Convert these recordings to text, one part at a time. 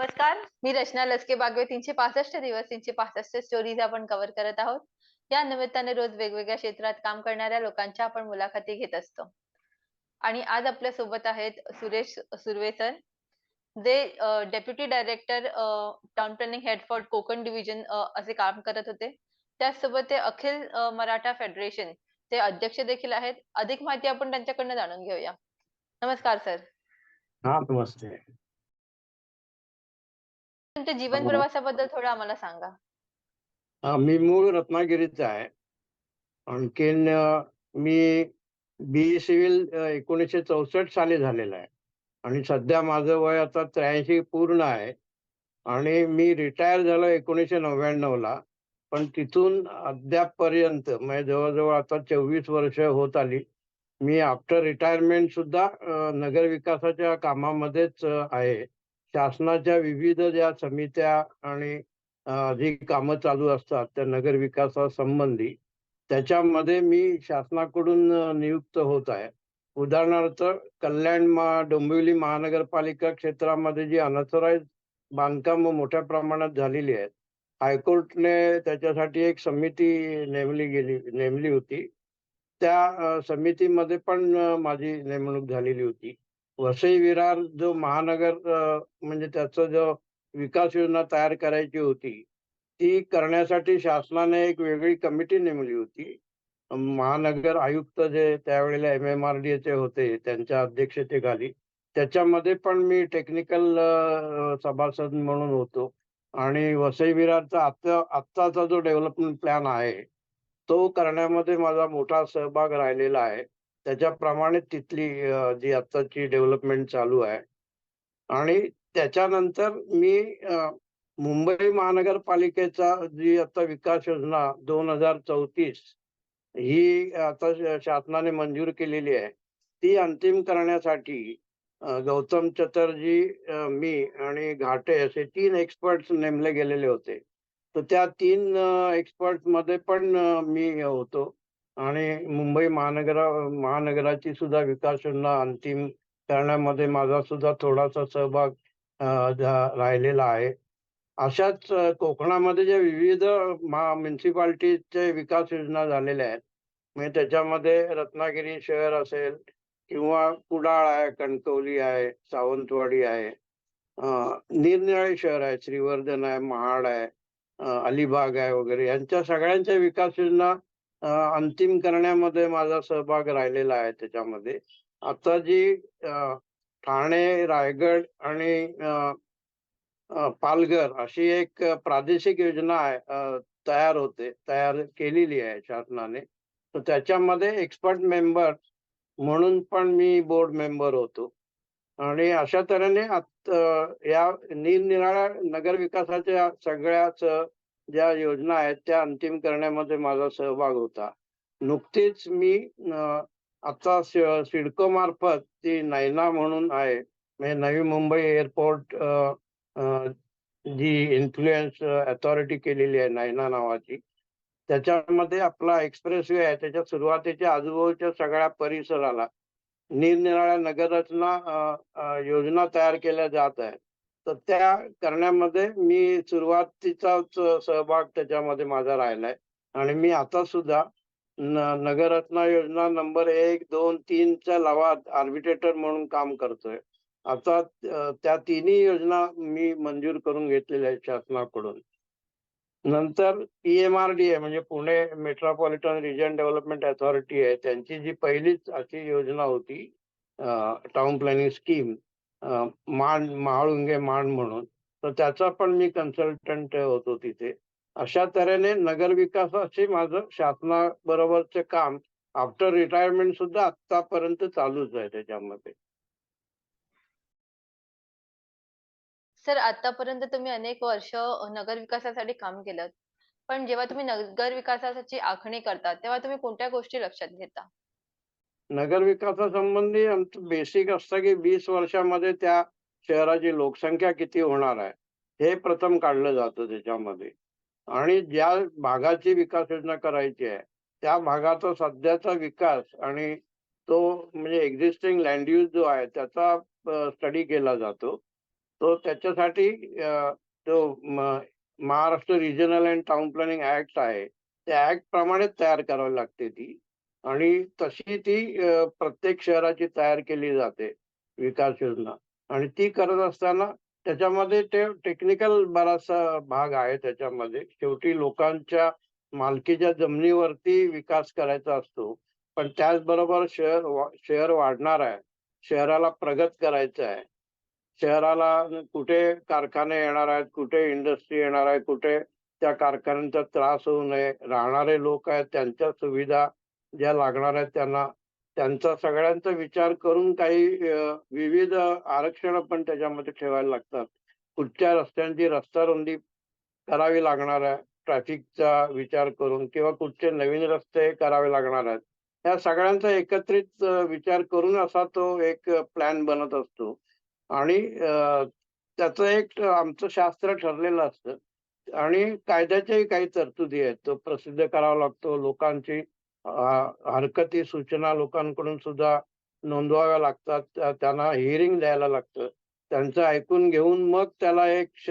नमस्कार. मी रचना लसके बागवे. तीनशे पासष्ट दिवस तीनशे पासष्ट स्टोरीज आपण कव्हर करत आहोत. या निमित्ताने रोज वेगवेगळ्या क्षेत्रात काम करणाऱ्या लोकांच्या आपण मुलाखती घेत असतो. आणि आज आपल्यासोबत आहेत सुरेश सुर्वे सर जे डेप्युटी डायरेक्टर टाउन प्लॅनिंग हेडफॉर्ड कोकण डिव्हिजन असे काम करत होते. त्याचसोबत ते अखिल मराठा फेडरेशन ते अध्यक्ष देखील आहेत. अधिक माहिती आपण त्यांच्याकडनं जाणून घेऊया. नमस्कार सर. हा नमस्ते. तुमच्या जीवन. प्रवासाबद्दल थोडं आम्हाला सांगा. हा, मी मूळ रत्नागिरीचा आहे. आणखीन अ, मी बी सिव्हिल एकोणीसशे चौसष्ट साली झालेलं आहे. आणि सध्या माझं वय आता त्र्याऐंशी पूर्ण आहे. आणि मी रिटायर झालो एकोणीसशे नव्याण्णव ला. पण तिथून अद्यापपर्यंत म्हणजे जवळजवळ आता चोवीस वर्ष होत आली मी आफ्टर रिटायरमेंट सुद्धा अ, नगर विकासाच्या कामामध्येच अ, आहे. शासनाच्या विविध ज्या समित्या आणि जी कामं चालू असतात त्या नगर विकासासंबंधी त्याच्यामध्ये मी शासनाकडून नियुक्त होत आहे. उदाहरणार्थ कल्याण मा डोंबिवली महानगरपालिका क्षेत्रामध्ये जी अनथराईज बांधकाम मोठ्या प्रमाणात झालेली आहेत हायकोर्टने त्याच्यासाठी एक समिती नेमली गेली नेमली होती. त्या समितीमध्ये पण माझी नेमणूक झालेली होती. वसई विरार जो महानगर म्हणजे त्याचं जो विकास योजना तयार करायची होती ती करण्यासाठी शासनाने एक वेगळी कमिटी नेमली होती. महानगर आयुक्त जे त्यावेळेला एम एम आर डी चे होते त्यांच्या अध्यक्षतेखाली. त्याच्यामध्ये पण मी टेक्निकल सभासद म्हणून होतो. आणि वसई विरारचा आता आत्ताचा जो डेव्हलपमेंट प्लॅन आहे तो करण्यामध्ये माझा मोठा सहभाग राहिलेला आहे. त्याच्याप्रमाणे तिथली जी आत्ताची डेव्हलपमेंट चालू आहे. आणि त्याच्यानंतर मी मुंबई महानगरपालिकेचा जी आता विकास योजना दोन हजार चौतीस ही आता शासनाने मंजूर केलेली आहे ती अंतिम करण्यासाठी गौतम चतर्जी मी आणि घाटे असे तीन एक्सपर्ट्स नेमले गेलेले होते. तर त्या तीन एक्सपर्टमध्ये पण मी होतो. आणि मुंबई महानगरा महानगराची सुद्धा विकास योजना अंतिम करण्यामध्ये माझा सुद्धा थोडासा सहभाग राहिलेला आहे. अशाच कोकणामध्ये ज्या विविध म्युन्सिपाल्टीचे विकास योजना झालेल्या आहेत. म्हणजे त्याच्यामध्ये रत्नागिरी शहर असेल किंवा कुडाळ आहे कणकवली आहे सावंतवाडी आहे निरनिराळे शहर आहे श्रीवर्धन आहे महाड आहे अलिबाग आहे वगैरे. यांच्या सगळ्यांच्या विकास योजना अंतिम करण्यामध्ये माझा सहभाग राहिलेला आहे त्याच्यामध्ये. आता जी ठाणे रायगड आणि पालघर अशी एक प्रादेशिक योजना आहे तयार होते तयार केलेली आहे शासनाने. तर त्याच्यामध्ये एक्सपर्ट मेंबर म्हणून पण मी बोर्ड मेंबर होतो. आणि अशा तऱ्हेने या निरनिराळ्या नगर विकासाच्या सगळ्याच ज्या योजना आहेत त्या अंतिम करण्यामध्ये माझा सहभाग होता. नुकतीच मी आता सिडको मार्फत ती नैना म्हणून आहे. म्हणजे नवी मुंबई एअरपोर्ट जी इन्फ्लुएन्स अथॉरिटी केलेली आहे नैना नावाची. त्याच्यामध्ये आपला एक्सप्रेस वे आहे. त्याच्या सुरुवातीच्या आजूबाजूच्या सगळ्या परिसराला निरनिराळ्या नगररचना योजना तयार केल्या जात आहेत. तर त्या करण्यामध्ये मी सुरुवातीचाच सहभाग त्याच्यामध्ये माझा राहिलाय. आणि मी आता सुद्धा नगररत्ना योजना नंबर एक दोन तीनच्या लवाद आर्बिट्रेटर म्हणून काम करतोय. आता त्या तिन्ही योजना मी मंजूर करून घेतलेल्या आहेत शासनाकडून. नंतर पीएमआरडी आहे म्हणजे Pune metropolitan region development authority आहे. त्यांची जी पहिलीच अशी योजना होती टाउन प्लॅनिंग स्कीम मान महाळुंगे मान म्हणून. तर त्याचा पण मी कन्सल्टंट होतो तिथे. अशा तऱ्हेने नगर विकासाचे माझं शासनाबरोबरचे काम आफ्टर रिटायरमेंट सुद्धा आतापर्यंत चालूच आहे त्याच्यामध्ये. सर आतापर्यंत तुम्ही अनेक वर्ष नगरविकासासाठी नगर विकासासाठी काम केलं. पण जेव्हा तुम्ही नगर विकासाची आखणी करता तेव्हा तुम्ही कोणत्या गोष्टी लक्षात घेता? नगरविकासा विकासासंबंधी आमचं बेसिक असतं की वीस वर्षामध्ये त्या शहराची लोकसंख्या किती होणार आहे हे प्रथम काढलं जातं त्याच्यामध्ये. आणि ज्या भागाची विकास योजना करायची आहे त्या भागाचा सध्याचा विकास आणि तो म्हणजे एक्झिस्टिंग लँड यूज जो आहे त्याचा स्टडी केला जातो. तो त्याच्यासाठी तो Maharashtra regional and town planning act आहे. त्या ऍक्ट प्रमाणेच तयार करावी लागते ती. आणि तशी ती प्रत्येक शहराची तयार केली जाते विकास योजना आणि ती करत असताना त्याच्यामध्ये ते टेक्निकल बराचसा भाग आहे त्याच्यामध्ये. शेवटी लोकांच्या मालकीच्या जमिनीवरती विकास करायचा असतो. पण त्याचबरोबर शहर शहर वाढणार आहे. शहराला प्रगत करायचं आहे. शहराला कुठे कारखाने येणार आहेत, कुठे इंडस्ट्री येणार आहे, कुठे त्या कारखान्यांचा त्रास होऊ नये. राहणारे लोक आहेत त्यांच्या सुविधा ज्या लागणार आहेत त्यांना, त्यांचा सगळ्यांचा विचार करून काही विविध आरक्षण पण त्याच्यामध्ये ठेवायला लागतात. कुठच्या रस्त्यांची रस्ता रुंदी करावी लागणार आहे ट्रॅफिकचा विचार करून किंवा कुठचे नवीन रस्ते करावे लागणार आहेत. या सगळ्यांचा एकत्रित विचार करून असा तो एक प्लॅन बनत असतो आणि त्याचं एक आमचं शास्त्र ठरलेलं असतं आणि कायद्याच्याही काही तरतुदी आहेत. तो प्रसिद्ध करावा लागतो. लोकांची हरकती, सूचना लोकांकडून सुद्धा नोंदवाव्या लागतात. त्यांना हिअरिंग द्यायला लागतं. त्यांचं ऐकून घेऊन मग त्याला एक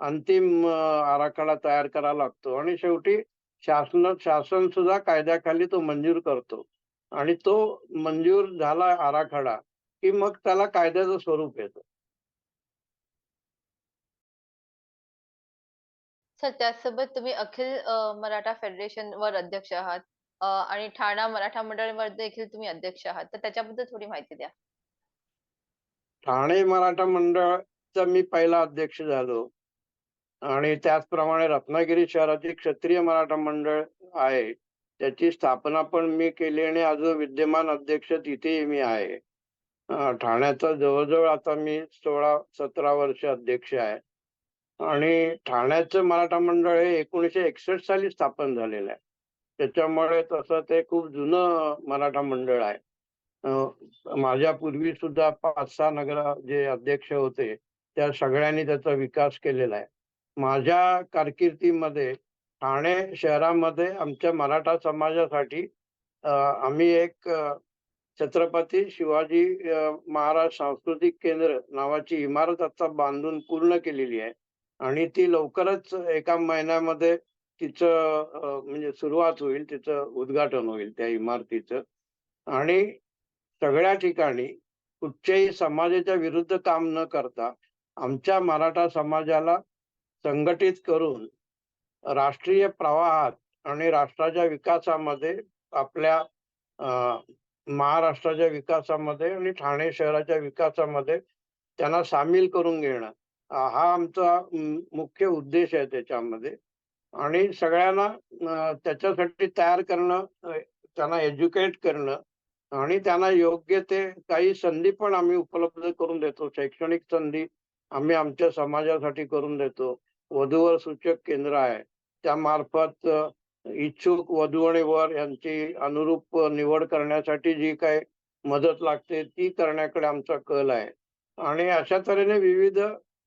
अंतिम आराखडा तयार करावा लागतो आणि शेवटी शासन शासन सुद्धा कायद्याखाली तो मंजूर करतो आणि तो मंजूर झाला आराखडा, की मग त्याला कायद्याचं स्वरूप येतं. सर त्याचसोबत तुम्ही अखिल मराठा फेडरेशन वर अध्यक्ष आहात अ, आणि ठाणा मराठा मंडळावर देखील तुम्ही अध्यक्ष आहात. तर त्याच्याबद्दल थोडी माहिती द्या. ठाणे मराठा मंडळाचा मी पहिला अध्यक्ष झालो आणि त्याचप्रमाणे रत्नागिरी शहराचे क्षत्रिय मराठा मंडळ आहे. त्याची स्थापना पण मी केली आणि अजून विद्यमान अध्यक्ष तिथेही मी आहे. ठाण्याचा जवळजवळ आता मी 16-17 वर्ष अध्यक्ष आहे आणि ठाण्याचं मराठा मंडळ हे 1961 साली स्थापन झालेलं आहे. त्याच्यामुळे तसं ते खूप जुनं मराठा मंडळ आहे. माझ्या पूर्वी सुद्धा 5-6 नगर जे अध्यक्ष होते, त्या सगळ्यांनी त्याचा विकास केलेला आहे. माझ्या कारकिर्दीमध्ये ठाणे शहरामध्ये आमच्या मराठा समाजासाठी आम्ही एक छत्रपती शिवाजी महाराज सांस्कृतिक केंद्र नावाची इमारत आता बांधून पूर्ण केलेली आहे आणि ती लवकरच एका महिन्यामध्ये तिचं म्हणजे सुरुवात होईल, तिचं उद्घाटन होईल त्या इमारतीचं. आणि सगळ्या ठिकाणी कुठच्याही समाजाच्या विरुद्ध काम न करता आमच्या मराठा समाजाला संघटित करून राष्ट्रीय प्रवाहात आणि राष्ट्राच्या विकासामध्ये आपल्या महाराष्ट्राच्या विकासामध्ये आणि ठाणे शहराच्या विकासामध्ये त्यांना सामील करून घेणं हा आमचा मुख्य उद्देश आहे त्याच्यामध्ये. आणि सगळ्यांना त्याच्यासाठी तयार करणं, त्यांना एज्युकेट करणं आणि त्यांना योग्य ते काही संधी पण आम्ही उपलब्ध करून देतो. शैक्षणिक संधी आम्ही आमच्या समाजासाठी करून देतो. वधूवर सूचक केंद्र आहे. त्यामार्फत इच्छुक वधू आणि वर यांची अनुरूप निवड करण्यासाठी जी काही मदत लागते ती करण्याकडे आमचा कल आहे आणि अशा तऱ्हेने विविध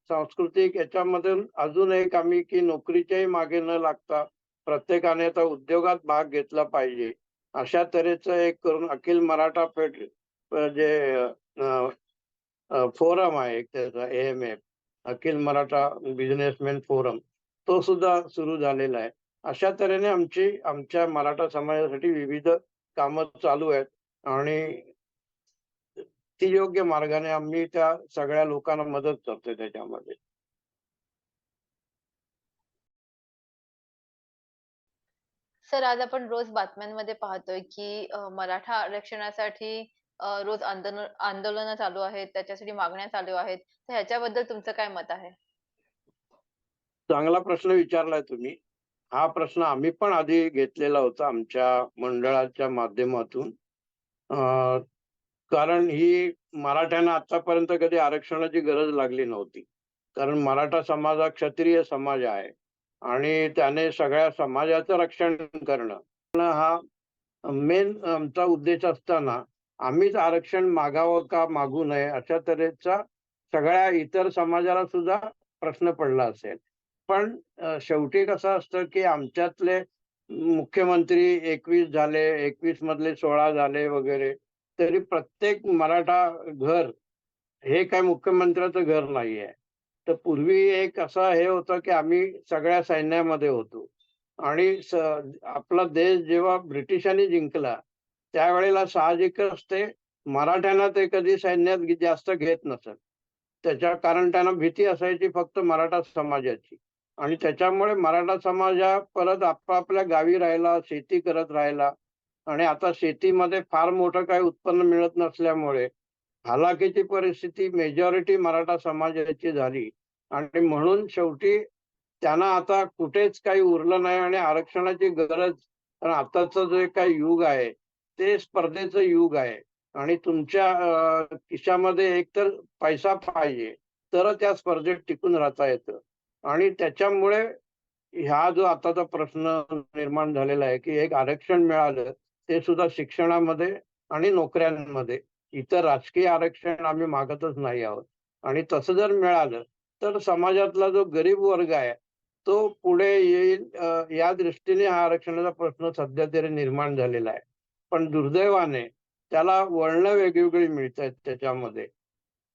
सांस्कृतिक याच्यामधून अजून एक आम्ही की नोकरीच्याही मागे न लागता प्रत्येकाने आता उद्योगात भाग घेतला पाहिजे. अशा तऱ्हेचं एक करून अखिल मराठा फेड जे फोरम आहे एक त्याचा AMF Akhil Maratha businessman forum तो सुद्धा सुरू झालेला आहे. अशा तऱ्हेने आमची आमच्या मराठा समाजासाठी विविध कामं चालू आहेत आणि ती योग्य मार्गाने आम्ही त्या सगळ्या लोकांना मदत करतोय त्याच्यामध्ये. सर आज आपण रोज बातम्यांमध्ये पाहतोय की मराठा आरक्षणासाठी रोज आंदोलन आंदोलनं चालू आहेत. त्याच्यासाठी मागण्या चालू आहेत. तर ह्याच्याबद्दल तुमचं काय मत आहे? चांगला प्रश्न विचारलाय तुम्ही. हा प्रश्न आम्ही पण आधी घेतलेला होता आमच्या मंडळाच्या माध्यमातून. कारण ही मराठ्यांना आतापर्यंत कधी आरक्षणाची गरज लागली नव्हती. कारण मराठा समाज हा क्षत्रिय समाज आहे आणि त्याने सगळ्या समाजाचं रक्षण करणं हा मेन आमचा उद्देश असताना आम्हीच आरक्षण मागावं का मागू नये अशा तऱ्हेचा सगळ्या इतर समाजाला सुद्धा प्रश्न पडला असेल. पण शेवटी कसं असतं की आमच्यातले मुख्यमंत्री 21 झाले, 21 मधले 16 झाले वगैरे. तरी प्रत्येक मराठा घर हे काय मुख्यमंत्र्याचं घर नाहीये. तर पूर्वी एक असं हे होतं की आम्ही सगळ्या सैन्यामध्ये होतो. आणि आपला देश जेव्हा ब्रिटिशांनी जिंकला त्यावेळेला साहजिकच ते मराठ्यांना ते कधी सैन्यात जास्त घेत नसत. त्याच्या कारण त्यांना भीती असायची फक्त मराठा समाजाची. आणि त्याच्यामुळे मराठा समाज हा परत आपापल्या गावी राहिला शेती करत राहिला. आणि आता शेतीमध्ये फार मोठं काही उत्पन्न मिळत नसल्यामुळे हालाकीची परिस्थिती मेजॉरिटी मराठा समाजाची झाली. आणि म्हणून शेवटी त्यांना आता कुठेच काही उरलं नाही आणि आरक्षणाची गरज कारण आताचं जे काही युग आहे ते स्पर्धेचं युग आहे. आणि तुमच्या खिशामध्ये एकतर पैसा पाहिजे तर त्या स्पर्धेत टिकून राहता येतं. आणि त्याच्यामुळे ह्या जो आताचा प्रश्न निर्माण झालेला आहे की एक आरक्षण मिळालं ते सुद्धा शिक्षणामध्ये आणि नोकऱ्यांमध्ये. इतर राजकीय आरक्षण आम्ही मागतच नाही आहोत. आणि तसं जर मिळालं तर समाजातला जो गरीब वर्ग आहे तो पुढे येईल या दृष्टीने हा आरक्षणाचा प्रश्न सध्या तरी निर्माण झालेला आहे. पण दुर्दैवाने त्याला वळणं वेगवेगळी मिळत आहेत त्याच्यामध्ये.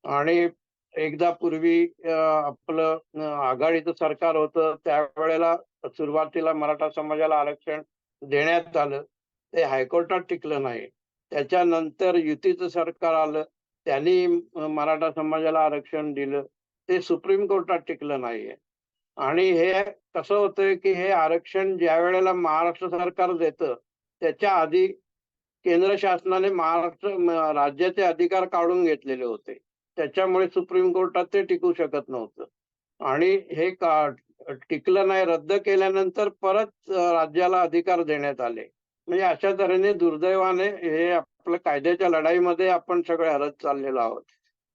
आणि एकदा पूर्वी आपलं आघाडीचं सरकार होतं त्यावेळेला सुरुवातीला मराठा समाजाला आरक्षण देण्यात आलं. ते हायकोर्टात टिकलं नाही. त्याच्यानंतर युतीचं सरकार आलं त्यांनी मराठा समाजाला आरक्षण दिलं ते सुप्रीम कोर्टात टिकलं नाहीये. आणि हे कसं होतं की हे आरक्षण ज्या वेळेला महाराष्ट्र सरकार देतं त्याच्या आधी केंद्र शासनाने महाराष्ट्र राज्याचे अधिकार काढून घेतलेले होते. त्याच्यामुळे सुप्रीम कोर्टात ते टिकू शकत नव्हतं. आणि हे का टिकलं नाही रद्द केल्यानंतर परत राज्याला अधिकार देण्यात आले. म्हणजे अशा तऱ्हेने दुर्दैवाने हे आपल्या कायद्याच्या लढाईमध्ये आपण सगळे हरत चाललेलो आहोत.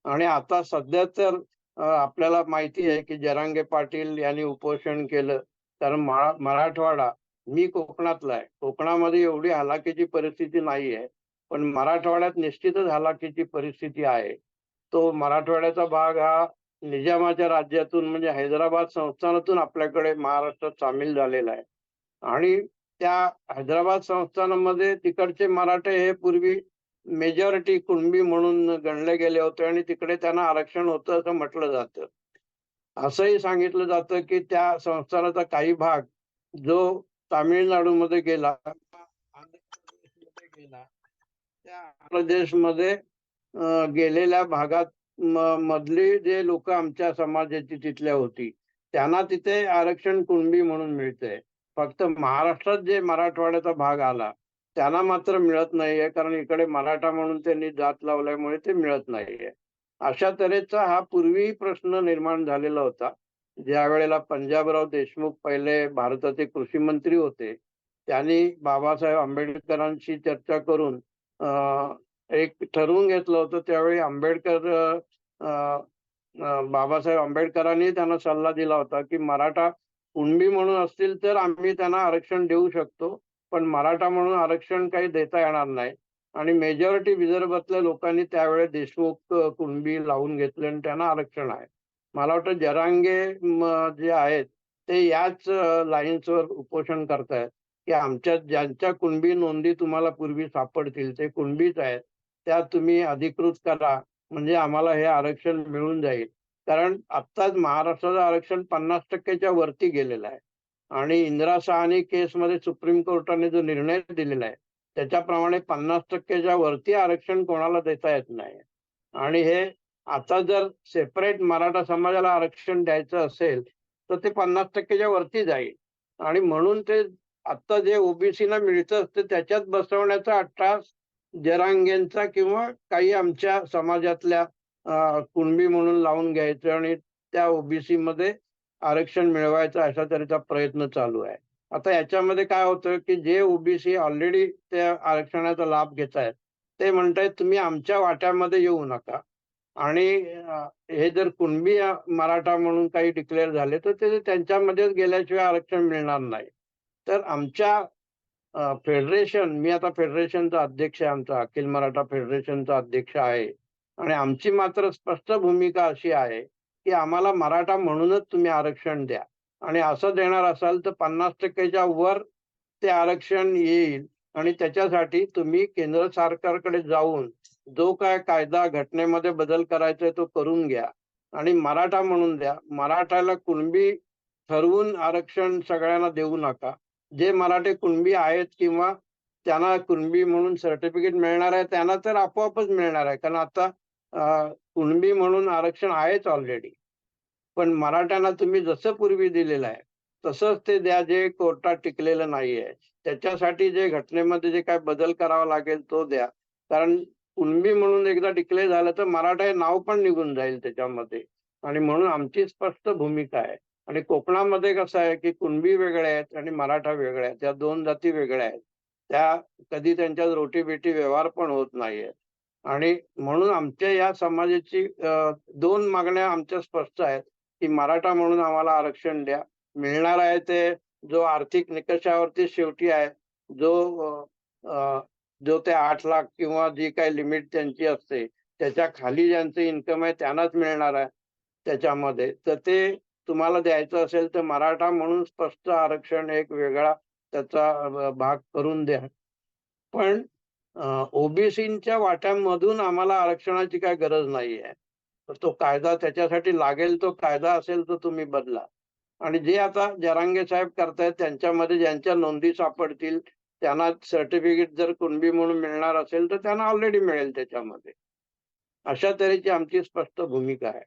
आणि आता सध्या तर आपल्याला माहिती आहे की जरांगे पाटील यांनी उपोषण केलं. कारण मराठवाडा मी कोकणातला आहे. कोकणामध्ये एवढी हलाखीची परिस्थिती नाही आहे. पण मराठवाड्यात निश्चितच हलाखीची परिस्थिती आहे. तो मराठवाड्याचा भाग हा निजामाच्या राज्यातून म्हणजे हैदराबाद संस्थानातून आपल्याकडे महाराष्ट्रात सामील झालेला आहे. आणि त्या हैदराबाद संस्थानामध्ये तिकडचे मराठे हे पूर्वी मेजॉरिटी कुणबी म्हणून गणले गेले होते आणि तिकडे त्यांना आरक्षण होतं असं म्हटलं जातं. असंही सांगितलं जातं की त्या संस्थानाचा काही भाग जो तामिळनाडूमध्ये गेला गेला त्या प्रदेशमध्ये गेलेल्या भागात मधली जे लोक आमच्या समाजाची तिथल्या होती त्यांना तिथे आरक्षण कुणबी म्हणून मिळते फक्त महाराष्ट्रात जे मराठवाड्याचा भाग आला त्यांना मात्र मिळत नाहीये कारण इकडे मराठा म्हणून त्यांनी जात लावल्यामुळे ते मिळत नाहीये. अशा तऱ्हेचा हा पूर्वी प्रश्न निर्माण झालेला होता. ज्या वेळेला पंजाबराव देशमुख पहिले भारताचे कृषी मंत्री होते त्यांनी बाबासाहेब आंबेडकरांशी चर्चा करून एक ठरवून घेतलं होतं. त्यावेळी आंबेडकर बाबासाहेब आंबेडकरांनी त्यांना सल्ला दिला होता की मराठा कुणबी म्हणून असतील तर आम्ही त्यांना आरक्षण देऊ शकतो पण मराठा म्हणून आरक्षण काही देता येणार नाही. आणि मेजॉरिटी विदर्भातल्या लोकांनी त्यावेळेस देशमुख कुणबी लावून घेतले आणि त्यांना आरक्षण आहे. मला वाटतं जरांगे जे आहेत ते याच लाईन्सवर उपोषण करतायत की आमच्या ज्यांच्या कुणबी नोंदी तुम्हाला पूर्वी सापडतील ते कुणबीच आहेत त्या तुम्ही अधिकृत करा म्हणजे आम्हाला हे आरक्षण मिळून जाईल. कारण आत्ताच महाराष्ट्राचं आरक्षण पन्नास टक्क्याच्या वरती गेलेलं आहे. आणि इंदिरा सहानी केसमध्ये सुप्रीम कोर्टाने जो निर्णय दिलेला आहे त्याच्याप्रमाणे पन्नास टक्क्याच्या वरती आरक्षण कोणाला देता येत नाही. आणि हे आता जर सेपरेट मराठा समाजाला आरक्षण द्यायचं असेल तर ते पन्नास टक्क्याच्या वरती जाईल. आणि म्हणून ते आता जे ओबीसीला मिळतं ते त्याच्यात बसवण्याचा अट्टास जरांगेंचा किंवा काही आमच्या समाजातल्या कुणबी म्हणून लावून घ्यायचं आणि त्या ओबीसी मध्ये आरक्षण मिळवायचं अशा तऱ्हेचा प्रयत्न चालू आहे. आता याच्यामध्ये काय होतं की जे ओबीसी ऑलरेडी त्या आरक्षणाचा लाभ घेत आहेत ते म्हणतायत तुम्ही आमच्या वाट्यामध्ये येऊ नका. आणि हे जर कुणबी मराठा म्हणून काही डिक्लेअर झाले तर ते त्यांच्यामध्येच गेल्याशिवाय आरक्षण मिळणार नाही. तर आमच्या फेडरेशन मी आता फेडरेशनचा अध्यक्ष आहे आमचा अखिल मराठा फेडरेशनचा अध्यक्ष आहे. आणि आमची मात्र स्पष्ट भूमिका अशी आहे की आम्हाला मराठा म्हणूनच तुम्ही आरक्षण द्या आणि असं देणार असाल तर पन्नास टक्क्याच्या वर ते आरक्षण येईल आणि त्याच्यासाठी तुम्ही केंद्र सरकारकडे जाऊन जो काय कायदा घटनेमध्ये बदल करायचा आहे तो करून घ्या आणि मराठा म्हणून द्या. मराठाला कुणबी ठरवून आरक्षण सगळ्यांना देऊ नका. जे मराठे कुणबी आहेत किंवा त्यांना कुणबी म्हणून सर्टिफिकेट मिळणार आहे त्यांना तर आपोआपच मिळणार आहे. कारण आता कुणबी म्हणून आरक्षण आहेच ऑलरेडी. पण मराठ्यांना तुम्ही जसं पूर्वी दिलेलं आहे, तसंच ते द्या जे कोर्टात टिकलेलं नाहीये. त्याच्यासाठी जे घटनेमध्ये जे काय बदल करावा लागेल तो द्या. कारण कुणबी म्हणून एकदा डिक्लेअर झालं तर मराठा हे नाव पण निघून जाईल त्याच्यामध्ये आणि म्हणून आमची स्पष्ट भूमिका आहे. आणि कोकणामध्ये कसं आहे, की कुणबी वेगळे आहेत आणि मराठा वेगळ्या आहेत. त्या दोन जाती वेगळ्या आहेत. त्या कधी त्यांच्यात रोटीबेटी व्यवहार पण होत नाहीये. आणि म्हणून आमच्या या समाजाची दोन मागण्या आमच्या स्पष्ट आहेत, की मराठा म्हणून आम्हाला आरक्षण द्या. मिळणार आहे ते जो आर्थिक निकषावरती शेवटी आहे, जो जो ते आठ लाख किंवा जी काही लिमिट त्यांची असते, त्याच्याखाली ज्यांचं इन्कम आहे त्यांनाच मिळणार आहे त्याच्यामध्ये. तर ते तुम्हाला द्यायचं असेल तर मराठा म्हणून स्पष्ट आरक्षण एक वेगळा त्याचा भाग करून द्या. पण ओबीसींच्या वाट्यांमधून आम्हाला आरक्षणाची काही गरज नाहीये. तर तो कायदा त्याच्यासाठी लागेल तो कायदा असेल तो तुम्ही बदला. आणि जे आता जरांगे साहेब करतायत त्यांच्यामध्ये ज्यांच्या नोंदी सापडतील त्यांना सर्टिफिकेट जर कुणबी म्हणून मिळणार असेल तर त्यांना ऑलरेडी मिळेल त्याच्यामध्ये. अशा तऱ्हेची आमची स्पष्ट भूमिका आहे.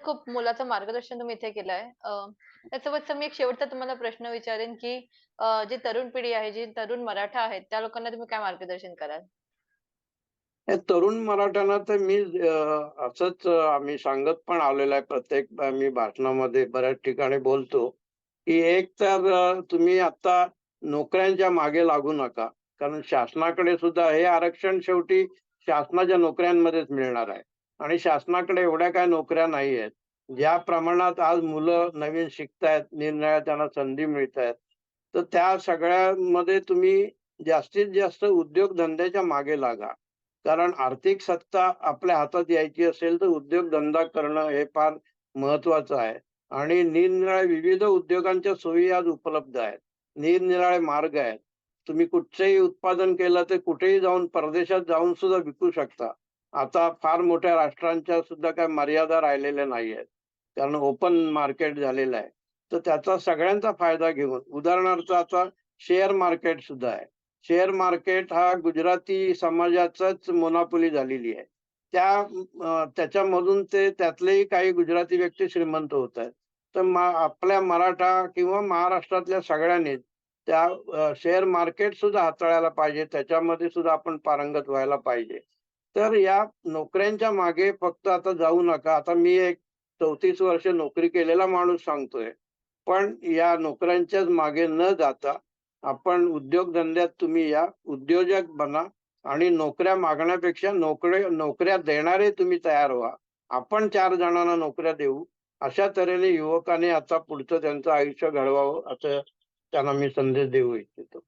खूप मोलाचं मार्गदर्शन तुम्ही इथे केलंय. आहे. अ, मी एक शेवटचा तुम्हाला प्रश्न विचारेन, की अ, जी तरुण पिढी आहे, जी तरुण मराठा आहेत, त्या लोकांना तुम्ही काय मार्गदर्शन कराल? हे तरुण मराठ्यांना तर मी अ, असंच आम्ही सांगत पण आलेलो आहे प्रत्येक अ, मी भाषणामध्ये बऱ्याच ठिकाणी बोलतो, की एक तर अ, तुम्ही आता नोकऱ्यांच्या मागे लागू नका. कारण शासनाकडे सुद्धा हे आरक्षण शेवटी शासनाच्या नोकऱ्यांमध्येच मिळणार आहे आणि शासनाकडे एवढ्या काय नोकऱ्या नाहीयेत. ज्या प्रमाणात आज मुलं नवीन शिकतायत, निरनिराळ्या त्यांना संधी मिळतायत, तर त्या सगळ्यामध्ये तुम्ही जास्तीत जास्त उद्योगधंद्याच्या मागे लागा. कारण आर्थिक सत्ता आपल्या हातात यायची असेल तर उद्योगधंदा करणं हे फार महत्वाचं आहे आणि निरनिराळ्या विविध उद्योगांच्या सोयी आज उपलब्ध आहेत. निरनिराळे मार्ग आहेत. तुम्ही कुठचंही उत्पादन केलं तर कुठेही जाऊन परदेशात जाऊन सुद्धा विकू शकता. आता फार मोठ्या राष्ट्रांच्या सुद्धा काही मर्यादा राहिलेल्या नाहीयेत. कारण ओपन मार्केट झालेलं आहे. तर त्याचा सगळ्यांचा फायदा घेऊन उदाहरणार्थ आता शेअर मार्केट सुद्धा आहे. शेअर मार्केट हा गुजराती समाजाचाच मोनापोली झालेली आहे. त्या त्याच्यामधून ते त्यातलेही काही गुजराती व्यक्ती श्रीमंत होत आहेत. तर आपल्या मराठा किंवा महाराष्ट्रातल्या सगळ्यांनीच त्या शेअर मार्केट सुद्धा हाताळायला पाहिजे. त्याच्यामध्ये सुद्धा आपण पारंगत व्हायला पाहिजे. तर या नोकऱ्यांच्या मागे फक्त आता जाऊ नका. आता मी एक 34 वर्ष नोकरी केलेला माणूस सांगतोय. पण या नोकऱ्यांच्याच मागे न जाता आपण उद्योगधंद्यात तुम्ही या, उद्योजक बना आणि नोकऱ्या मागण्यापेक्षा नोकऱ्या नोकऱ्या देणारे तुम्ही तयार व्हा. आपण चार जणांना नोकऱ्या देऊ. अशा तऱ्हेने युवकांनी आता पुढचं त्यांचं आयुष्य घडवावं असं त्यांना मी संदेश देऊ इच्छितो.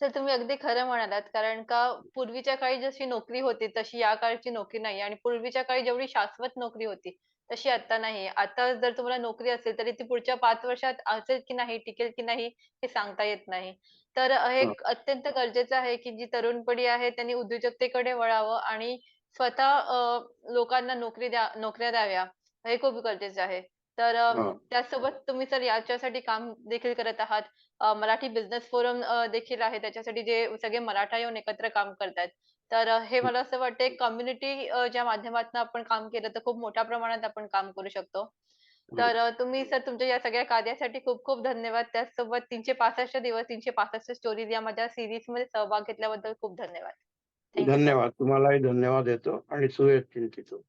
सर, तुम्ही अगदी खरं म्हणालात. कारण का पूर्वीच्या काळी जशी नोकरी होती, तशी या काळची नोकरी नाही आणि पूर्वीच्या काळी जेवढी शाश्वत नोकरी होती, तशी आता नाही. आता जर तुम्हाला नोकरी असेल, तरी ती पुढच्या 5 वर्षात असेल की नाही, टिकेल की नाही, हे सांगता येत नाही. तर अ, हे हां. अत्यंत गरजेचं आहे, की जी तरुण पिढी आहे, त्यांनी उद्योजकतेकडे वळावं आणि स्वतः अ, लोकांना नोकरी द्या नोकऱ्या द्याव्या, हे खूप गरजेचं आहे. तर अ, हां. त्यासोबत तुम्ही सर याच्यासाठी काम देखील करत आहात. अ, मराठी बिझनेस फोरम अ, देखील आहे. त्याच्यासाठी जे सगळे मराठा येऊन एकत्र काम करतायत. तर अ, हे मला असं वाटतंय कम्युनिटी अ, ज्या माध्यमातून आपण काम केलं तर खूप मोठ्या प्रमाणात आपण काम करू शकतो. हं. तर अ, तुम्ही सर तुमच्या या सगळ्या कार्यासाठी खूप खूप धन्यवाद. त्याचसोबत 365 दिवस 365 स्टोरीज या माझ्या सीरीजमध्ये सहभाग घेतल्याबद्दल खूप धन्यवाद. Thank you sir. धन्यवाद. तुम्हालाही धन्यवाद देतो आणि शुभेच्छा इच्छितो.